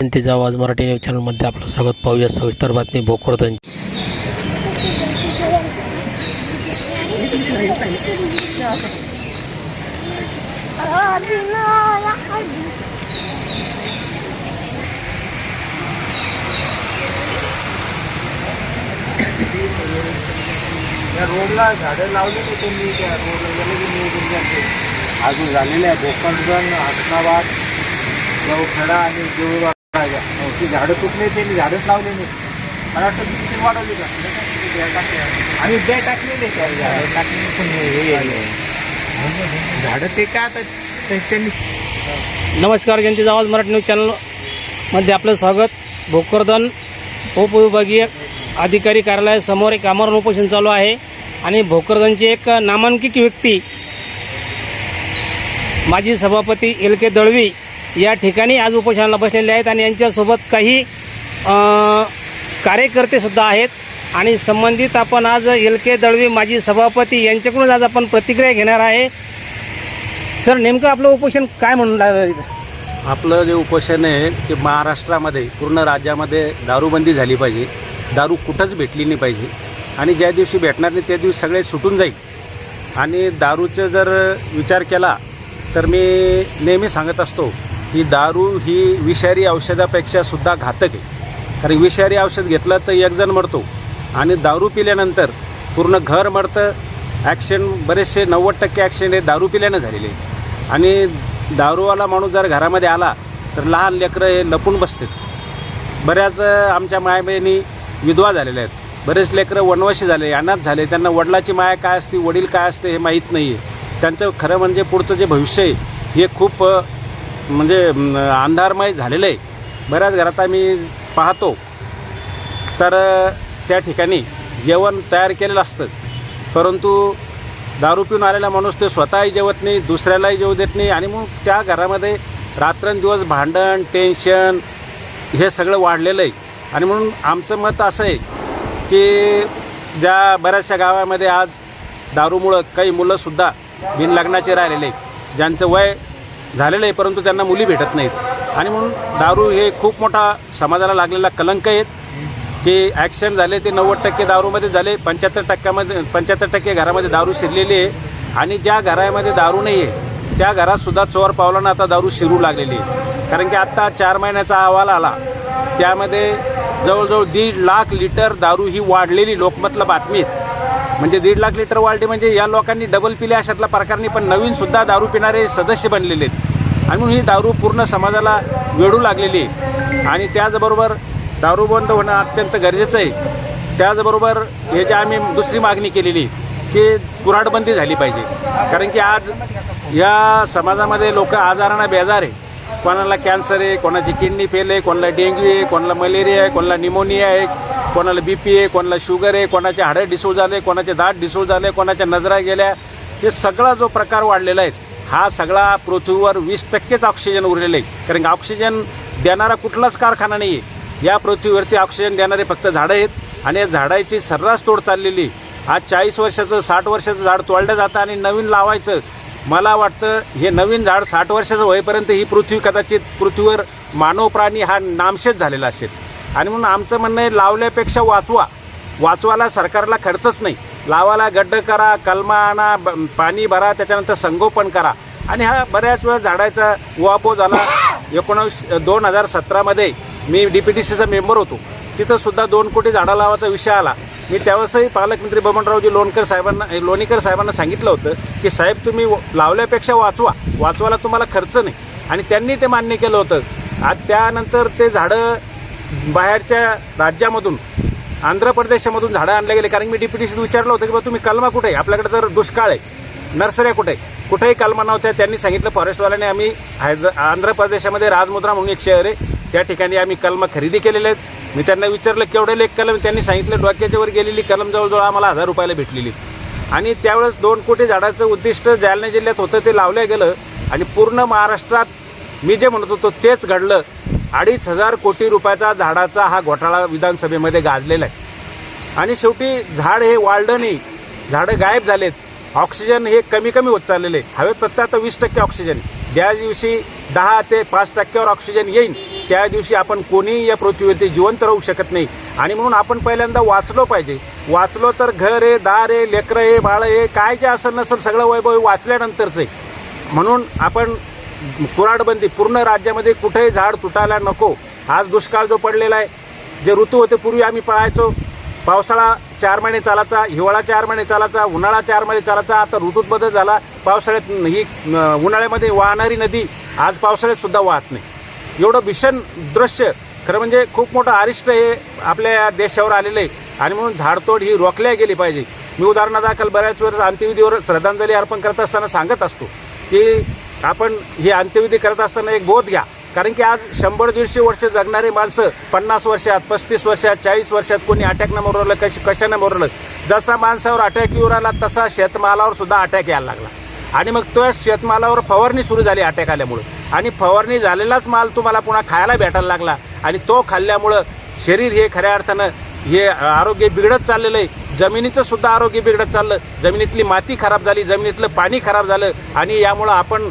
जनतेचा आवाज मराठी न्यूज चॅनलमध्ये आपलं स्वागत. पाहूया सविस्तर बातमी भोकरदन रोडला झाडं लावली नाही त्यांनी त्या रोडला गेले की नियोजन करते अजून झालेले आहे. भोकरदन हसनाबाद देवखेडा आणि देऊळगाव ती झाडं तुटली त्यांनी झाडंच लावले नाही. मला वाटतं किती वाढवली का? आणि बॅ टाकलेले त्या झाडं? टाकलेली पण हे आहे. झाडं ते का आता? ते- त्यांनी नमस्कार जनतेचा आवाज मराठी न्यूज चॅनलमध्ये आपलं स्वागत. भोकरदन उपविभागीय अधिकारी कार्यालयासमोर एक आमरण उपोषण चालू आहे. आणि भोकरदनची एक नामांकित व्यक्ती माजी सभापती एल के दळवी या ठिकाणी आज उपोषणाला बसलेले आहेत आणि यांच्यासोबत काही कार्यकर्तेसुद्धा आहेत. आणि संबंधित आपण आज एल के दळवी माजी सभापती यांच्याकडून आज आपण प्रतिक्रिया घेणार आहे. सर नेमकं आपलं उपोषण काय म्हणून लागलं आपलं जे उपोषण आहे ते महाराष्ट्रामध्ये पूर्ण राज्यामध्ये दारूबंदी झाली पाहिजे. दारू कुठंच भेटली नाही पाहिजे. आणि ज्या दिवशी भेटणार नाही त्या दिवशी सगळे सुटून जाईल. आणि दारूचं जर विचार केला तर मी नेहमी सांगत असतो ही दारू ही विषारी औषधापेक्षा सुद्धा घातक आहे. कारण विषारी औषध घेतलं तर एकजण मरतो. आणि दारू पिल्यानंतर पूर्ण घर मरतं. ॲक्सिडेंट बरेचसे नव्वद टक्के ॲक्सिडेंट हे दारू पिल्यानं झालेले. आहे. आणि दारूवाला माणूस जर घरामध्ये आला तर लहान लेकरं हे लपून बसतात. बऱ्याच आमच्या मायाबहिणी विधवा झालेल्या आहेत. बरेच लेकरं वनवाशी झाले अनाथ झाले. त्यांना वडिलाची माया काय असते वडील काय असते हे माहीत नाही आहे त्यांचं खरं म्हणजे पुढचं जे भविष्य आहे हे खूप म्हणजे अंधारमय झालेलं आहे बऱ्याच घरात आम्ही पाहतो. तर त्या ठिकाणी जेवण तयार केलेलं असतं. परंतु दारू पिऊन आलेला माणूस ते स्वतःही जेवत नाही दुसऱ्यालाही जेवू देत नाही आणि मग त्या घरामध्ये रात्रंदिवस भांडण टेन्शन हे सगळं वाढलेलं आहे. आणि म्हणून आमचं मत असं आहे की ज्या बऱ्याचशा गावामध्ये आज दारूमुळं काही मुलंसुद्धा बिनलग्नाचे राहिलेले ज्यांचं वय झालेलं आहे परंतु त्यांना मुली भेटत नाहीत. आणि म्हणून दारू हे खूप मोठा समाजाला लागलेला कलंक आहेत की ॲक्सिडेंट झाले ते नव्वद टक्के दारूमध्ये झाले पंच्याहत्तर टक्क्यामध्ये पंच्याहत्तर टक्के घरामध्ये दारू शिरलेली आहे. आणि ज्या घरामध्ये दारू नाही आहे त्या घरातसुद्धा चोर पावलानं आता दारू शिरू लागलेली आहे. कारण की आत्ता चार महिन्याचा अहवाल आला. त्यामध्ये जवळजवळ दीड लाख लिटर दारू ही वाढलेली लोकमतला बातमीत. म्हणजे दीड लाख लिटर वाढली म्हणजे या लोकांनी डबल पिले अशातल्या प्रकारने पण नवीन सुद्धा दारू पिणारे सदस्य बनलेले आहेत. आणि म्हणून ही दारू पूर्ण समाजाला वेढू लागलेली आहे. आणि त्याचबरोबर दारू बंद होणं अत्यंत गरजेचं आहे. त्याचबरोबर हे जे आम्ही दुसरी मागणी केलेली की कुराडबंदी झाली पाहिजे. कारण की आज या समाजामध्ये लोक आजारांना बेजार आहे. कोणाला कॅन्सर आहे कोणाची किडनी फेल आहे कोणाला डेंग्यू आहे कोणाला मलेरिया आहे कोणाला निमोनिया आहे कोणाला बी पी आहे कोणाला शुगर आहे कोणाचे हाडं डिसोल झाले कोणाचे दात डिसोल झाले कोणाच्या नजरा गेल्या हे सगळा जो प्रकार वाढलेला आहे हा सगळा पृथ्वीवर वीस टक्केच ऑक्सिजन उरलेलं आहे. कारण की ऑक्सिजन देणारा कुठलाच कारखाना नाही आहे या पृथ्वीवरती ऑक्सिजन देणारे फक्त झाडं आहेत. आणि या झाडाची सर्रास तोड चाललेली आज चाळीस वर्षाचं साठ वर्षाचं झाड तोडलं जातं आणि नवीन लावायचं. मला वाटतं हे नवीन झाड साठ वर्षाचं होईपर्यंत ही पृथ्वी कदाचित पृथ्वीवर मानव प्राणी हा नामशेष झालेला असेल. आणि म्हणून आमचं म्हणणं आहे लावल्यापेक्षा वाचवा. वाचवायला सरकारला खर्चच नाही. लावायला गड्ड करा कलमा आणा ब- पाणी भरा त्याच्यानंतर संगोपन करा. आणि हा बऱ्याच वेळा झाडाचा उहापोह झाला. एकोणावीस दोन हजार सतरामध्ये मी डी पी टी सीचा मेंबर होतो. तिथंसुद्धा दोन कोटी झाडं लावायचा विषय आला. मी त्यावेळेसही पालकमंत्री बबनरावजी लोणकर साहेबांना लोणीकर साहेबांना सांगितलं होतं की साहेब तुम्ही व- लावल्यापेक्षा वाचवा. वाचवायला तुम्हाला खर्च नाही. आणि त्यांनी ते मान्य केलं होतं. आज त्यानंतर ते झाडं बाहेरच्या राज्यामधून आंध्र प्रदेशामधून झाडं आणले गेले. कारण मी डीपीटीसीत विचारलं होतं की बा तुम्ही कलमा कुठे आहे? आपल्याकडे तर दुष्काळ आहे. नर्सऱ्या कुठे आहे कुठेही कलमा नव्हत्या. त्यांनी सांगितलं फॉरेस्टवाल्याने आम्ही हैदरा आंध्र प्रदेशामध्ये राजमुद्रा म्हणून एक शहर आहे. त्या ठिकाणी आम्ही कलम खरेदी केलेले आहेत. मी त्यांना विचारलं केवढे लेख कलम त्यांनी सांगितलं डोक्याच्या वर गेलेली कलम जवळजवळ आम्हाला हजार रुपयाला भेटलेली आणि त्यावेळेस दोन कोटी झाडाचं उद्दिष्ट जालना जिल्ह्यात होतं ते लावलं गेलं. आणि पूर्ण महाराष्ट्रात मी जे म्हणत होतो तेच घडलं. अडीच हजार कोटी रुपयाचा झाडाचा हा घोटाळा विधानसभेमध्ये गाजलेला आहे. आणि शेवटी झाड हे वाढलं नाही झाडं गायब झालेत ऑक्सिजन हे कमी कमी होत चाललेले आहे. हवेत फक्त आता वीस टक्के ऑक्सिजन ज्या दिवशी दहा ते पाच टक्क्यावर ऑक्सिजन येईल त्या दिवशी आपण कोणीही या पृथ्वीवरती जिवंत राहू शकत नाही. आणि म्हणून आपण पहिल्यांदा वाचलो पाहिजे. वाचलो तर घर आहे दार आहे लेकरं आहे बाळ आहे काय जे असं नसेल सगळं वैभव वाचल्यानंतरच आहे. म्हणून आपण कुराडबंदी. पूर्ण राज्यामध्ये कुठेही झाड तुटायला नको. आज दुष्काळ जो पडलेला आहे जे ऋतू होते पूर्वी आम्ही पळायचो. पावसाळा चार महिने चालायचा हिवाळा चार महिने चालायचा उन्हाळा चार महिने चालायचा. आता ऋतूत बदल झाला. पावसाळ्यात ही उन्हाळ्यामध्ये वाहणारी नदी आज पावसाळ्यात सुद्धा वाहत नाही. एवढं भीषण दृश्य. खरं म्हणजे खूप मोठं अरिष्ट हे आपल्या या देशावर आलेलं आहे. आणि म्हणून झाडतोड ही रोखल्या गेली पाहिजे. मी उदाहरणादाखल बऱ्याच वेळेस अंत्यविधीवर श्रद्धांजली अर्पण करत असताना सांगत असतो की आपण ही अंत्यविधी करत असताना एक बोध घ्या. कारण की आज शंभर दीडशे वर्ष जगणारी माणसं पन्नास वर्षात पस्तीस वर्षात चाळीस वर्षात कोणी अटॅकनं मरवलं कश कशानं मरवलं जसा माणसावर अटॅक येऊ राहिला तसा शेतमालावर सुद्धा अटॅक यायला लागला. आणि मग तो शेतमालावर फवारणी सुरू झाली अटॅक आल्यामुळं. आणि फवारणी झालेलाच माल तुम्हाला पुन्हा खायला भेटायला लागला. आणि तो खाल्ल्यामुळं शरीर हे खऱ्या अर्थानं हे आरोग्य बिघडत चाललेलं आहे. जमिनीचं सुद्धा आरोग्य बिघडत चाललं. जमिनीतली माती खराब झाली जमिनीतलं पाणी खराब झालं. आणि यामुळं आपण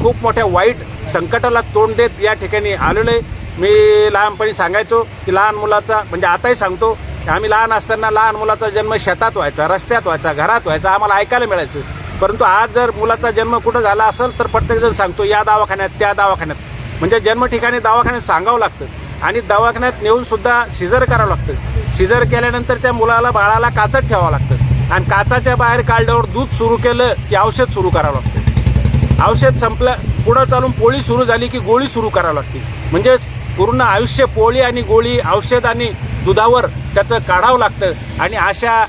खूप मोठ्या वाईट संकटाला तोंड देत या ठिकाणी आलेलो आहे मी लहानपणी सांगायचो की लहान मुलाचा म्हणजे आताही सांगतो की आम्ही लहान असताना लहान मुलाचा जन्म शेतात व्हायचा रस्त्यात व्हायचा घरात व्हायचा आम्हाला ऐकायला मिळायचं. परंतु आज जर मुलाचा जन्म कुठं झाला असेल तर प्रत्येकजण सांगतो या दवाखान्यात त्या दवाखान्यात. म्हणजे जन्म ठिकाणी दवाखान्यात सांगावं लागतं. आणि दवाखान्यात नेऊन सुद्धा सिजर करावं लागतं. सिजर केल्यानंतर त्या मुलाला बाळाला काचत ठेवावं लागतं. आणि काचाच्या बाहेर काढल्यावर दूध सुरू केलं की औषध सुरू करावं लागतं. औषध संपलं पुढं चालून पोळी सुरू झाली की गोळी सुरू करावी लागते म्हणजे पूर्ण आयुष्य पोळी आणि गोळी औषध आणि दुधावर त्याचं काढावं लागतं. आणि अशा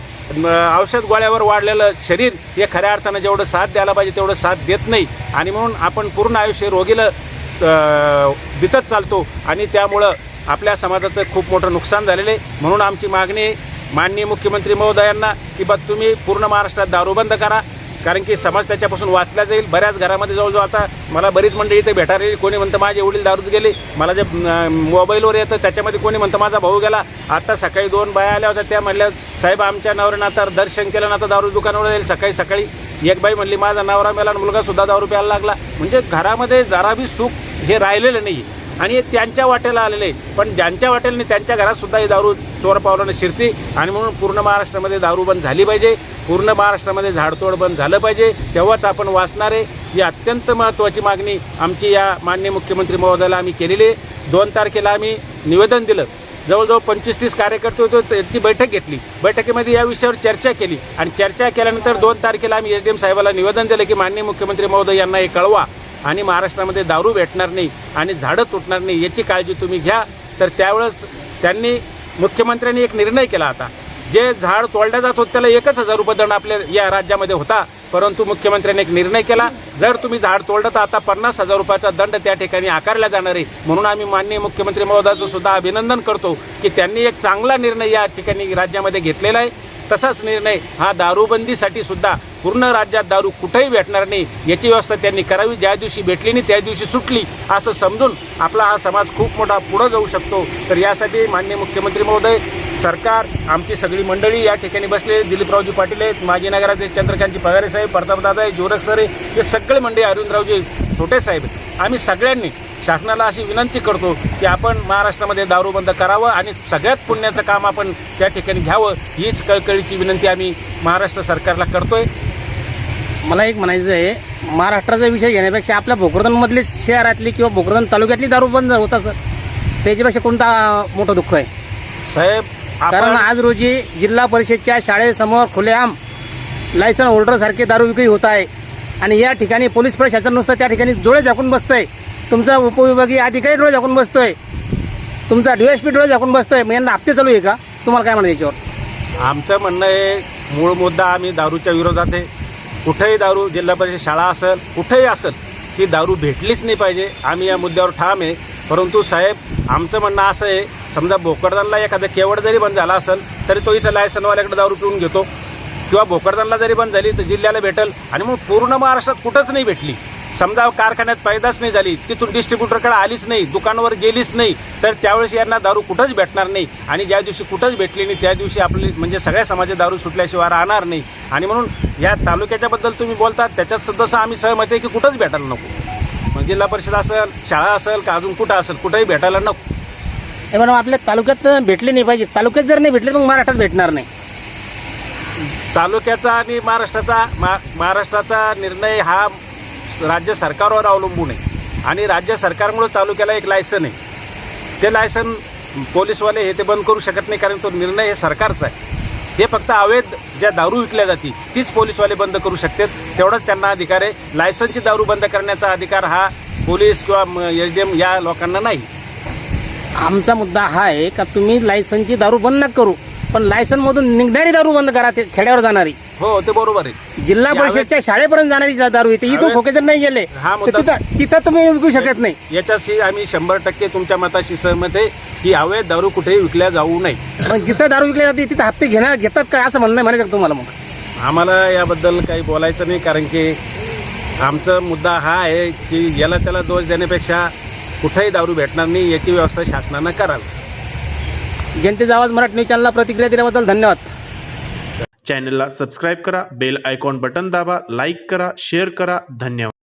औषध गोळ्यावर वाढलेलं शरीर हे खऱ्या अर्थानं जेवढं साथ द्यायला पाहिजे तेवढं साथ देत नाही. आणि म्हणून आपण पूर्ण आयुष्य रोगीला अ, देतच चालतो. आणि त्यामुळं आपल्या समाजाचं खूप मोठं नुकसान झालेलं आहे. म्हणून आमची मागणी माननीय मुख्यमंत्री महोदयांना की बा तुम्ही पूर्ण महाराष्ट्रात दारूबंद करा. कारण की समाज त्याच्यापासून वाचला जाईल. बऱ्याच घरामध्ये जवळजवळ आता मला बरीच मंडळी इथे भेटायला कोणी म्हणतं माझे वडील दारूत गेले. मला जे मोबाईलवर येतं त्याच्यामध्ये कोणी म्हणतं माझा भाऊ गेला. आता सकाळी दोन बाया आल्या होत्या. त्या म्हणल्या साहेब आमच्या नवऱ्यानं आता दर्शन केलं ना आता दारू दुकानावर जाईल सकाळी सकाळी. एक बाई म्हणली माझा नवरा मेला आणि मुलगा सुद्धा दारू प्यायला लागला. म्हणजे घरामध्ये जरा बी सुख हे राहिलेलं नाही आणि हे त्यांच्या वाटेला आलेले पण ज्यांच्या वाट्याने त्यांच्या घरातसुद्धा ही दारू चोर पावलानं शिरती आणि म्हणून पूर्ण महाराष्ट्रामध्ये दारू बंद झाली पाहिजे. पूर्ण महाराष्ट्रामध्ये झाडतोड बंद झालं पाहिजे. तेव्हाच आपण वाचणार आहे ही अत्यंत महत्त्वाची मागणी आमची या माननीय मुख्यमंत्री महोदयाला आम्ही केलेली आहे. दोन तारखेला आम्ही निवेदन दिलं. जवळजवळ पंचवीस तीस कार्यकर्ते होते. त्यांची बैठक घेतली. बैठकीमध्ये या विषयावर चर्चा केली. आणि चर्चा केल्यानंतर दोन तारखेला आम्ही एस डी एम साहेबाला निवेदन दिलं की माननीय मुख्यमंत्री महोदय यांना हे कळवा. आणि महाराष्ट्रामध्ये दारू भेटणार नाही आणि झाडं तुटणार नाही याची काळजी तुम्ही घ्या. तर त्यावेळेस त्यांनी मुख्यमंत्र्यांनी एक निर्णय केला आता जे झाड तोडल्या जात होते त्याला एकच हजार रुपये दंड आपल्या या राज्यामध्ये होता. परंतु मुख्यमंत्र्यांनी एक निर्णय केला जर तुम्ही झाड तोडलं तर आता पन्नास हजार रुपयाचा दंड त्या ठिकाणी आकारला जाणार आहे. म्हणून आम्ही माननीय मुख्यमंत्री महोदयाचं सुद्धा अभिनंदन करतो की त्यांनी एक चांगला निर्णय या ठिकाणी राज्यामध्ये घेतलेला आहे. तसाच निर्णय हा दारूबंदीसाठी सुद्धा पूर्ण राज्यात दारू कुठेही भेटणार नाही. याची व्यवस्था त्यांनी करावी. ज्या दिवशी भेटली नाही त्या दिवशी सुटली असं समजून आपला हा समाज खूप मोठा पुढं जाऊ शकतो. तर यासाठी माननीय मुख्यमंत्री महोदय सरकार आमची सगळी मंडळी या ठिकाणी बसले. दिलीपरावजी पाटील आहेत माजी नगराचे चंद्रकांतजी पगारे साहेब प्रतापदादा आहे जोरक सर आहे हे सगळे मंडळी अरविंदरावजी छोटे साहेब आम्ही सगळ्यांनी शासनाला अशी विनंती करतो की आपण महाराष्ट्रामध्ये दारू बंद करावं आणि सगळ्यात पुण्याचं काम आपण त्या ठिकाणी घ्यावं हीच कळकळीची विनंती आम्ही महाराष्ट्र सरकारला करतोय. मला एक म्हणायचं आहे महाराष्ट्राचा विषय घेण्यापेक्षा आपल्या भोकरदनमधली शहरातली किंवा भोकरदन तालुक्यातली दारू बंद होत असं त्याच्यापेक्षा कोणता मोठं दुःख आहे? साहेब कारण आज रोजी जिल्हा परिषदच्या शाळेसमोर खुलेआम लायसन होल्डर सारखे दारू विक्री होत आहे आणि या ठिकाणी पोलीस प्रशासन नुसतं त्या ठिकाणी डोळे झाकून बसतंय. तुमचा उपविभागीय अधिकारी डोळे झाकून बसतोय. तुमचा डी एस पी डोळे झाकून बसतोय. मग यांना हप्ते चालू आहे का? तुम्हाला काय म्हणायचं याच्यावर? आमचं म्हणणं आहे मूळ मुद्दा आम्ही दारूच्या विरोधात आहे. कुठेही दारू जिल्हा परिषद शाळा असेल कुठेही असेल ही दारू भेटलीच नाही पाहिजे. आम्ही या मुद्द्यावर ठाम आहे. परंतु साहेब आमचं म्हणणं असं आहे समजा भोकरदनला एखादा केवळ जरी बंद झाला असेल तरी तो इथं लायसनवाल्याकडे दारू पिऊन घेतो. किंवा भोकरदनला जरी बंद झाली तर जिल्ह्याला भेटेल. आणि मग पूर्ण महाराष्ट्रात कुठंच नाही भेटली. समजा कारखान्यात पैदाच नाही झाली तिथून डिस्ट्रीब्युटरकडे आलीच नाही दुकानावर गेलीच नाही तर त्यावेळेस यांना दारू कुठंच भेटणार नाही. आणि ज्या दिवशी कुठंच भेटली नाही त्या दिवशी आपली म्हणजे सगळ्या समाजात दारू सुटल्याशिवाय राहणार नाही. आणि म्हणून या तालुक्याच्याबद्दल तुम्ही बोलता त्याच्यात सुद्धा आम्ही सहमत आहे की कुठंच भेटायला नको. मग जिल्हा परिषद असेल शाळा असेल का अजून कुठं असेल कुठंही भेटायला नको. हे मॅडम आपल्या तालुक्यात भेटले नाही पाहिजे. तालुक्यात जर नाही भेटले मग महाराष्ट्रात भेटणार नाही. तालुक्याचा आणि महाराष्ट्राचा मा महाराष्ट्राचा निर्णय हा राज्य सरकारवर अवलंबून आहे. आणि राज्य सरकारमुळे तालुक्याला एक लायसन आहे. ते लायसन पोलीसवाले हे ते बंद करू शकत नाही कारण तो निर्णय हे सरकारचा आहे. हे फक्त अवैध ज्या दारू विकल्या जाते तीच पोलीसवाले बंद करू शकतात. तेवढाच त्यांना अधिकार आहे. लायसनची दारू बंद करण्याचा अधिकार हा पोलीस किंवा एस डी एम या लोकांना नाही. आमचा मुद्दा हा आहे का तुम्ही लायसनची दारू बंद करू? पण लायसन मधून निघणारी दारू बंद करा ते खेड्यावर जाणारी. हो ते बरोबर आहे. जिल्हा परिषदच्या शाळेपर्यंत जाणारी जा- दारू येते इथून खोके जर नाही गेले हा तर मुद्दा- तिथं तिथं तुम्ही विकू शकत नाही. याच्याशी आम्ही शंभर टक्के तुमच्या मताशी सहमत आहे की अवैध दारू कुठेही विकल्या जाऊ नये. मग जिथं दारू विकली जाते तिथं हप्ते घेणार घेतात काय असं म्हणणं म्हणायचं का तुम्हाला मग. आम्हाला याबद्दल काही बोलायचं नाही कारण की आमचा मुद्दा हा आहे की याला त्याला दोष देण्यापेक्षा कुठेही दारू भेटणार नाही याची व्यवस्था शासनानं करावी. जनतेचा आवाज मराठी न्यूज चॅनलला प्रतिक्रिया दिल्याबद्दल धन्यवाद. चॅनलला सबस्क्राईब करा बेल आयकॉन बटन दाबा लाईक करा शेअर करा धन्यवाद.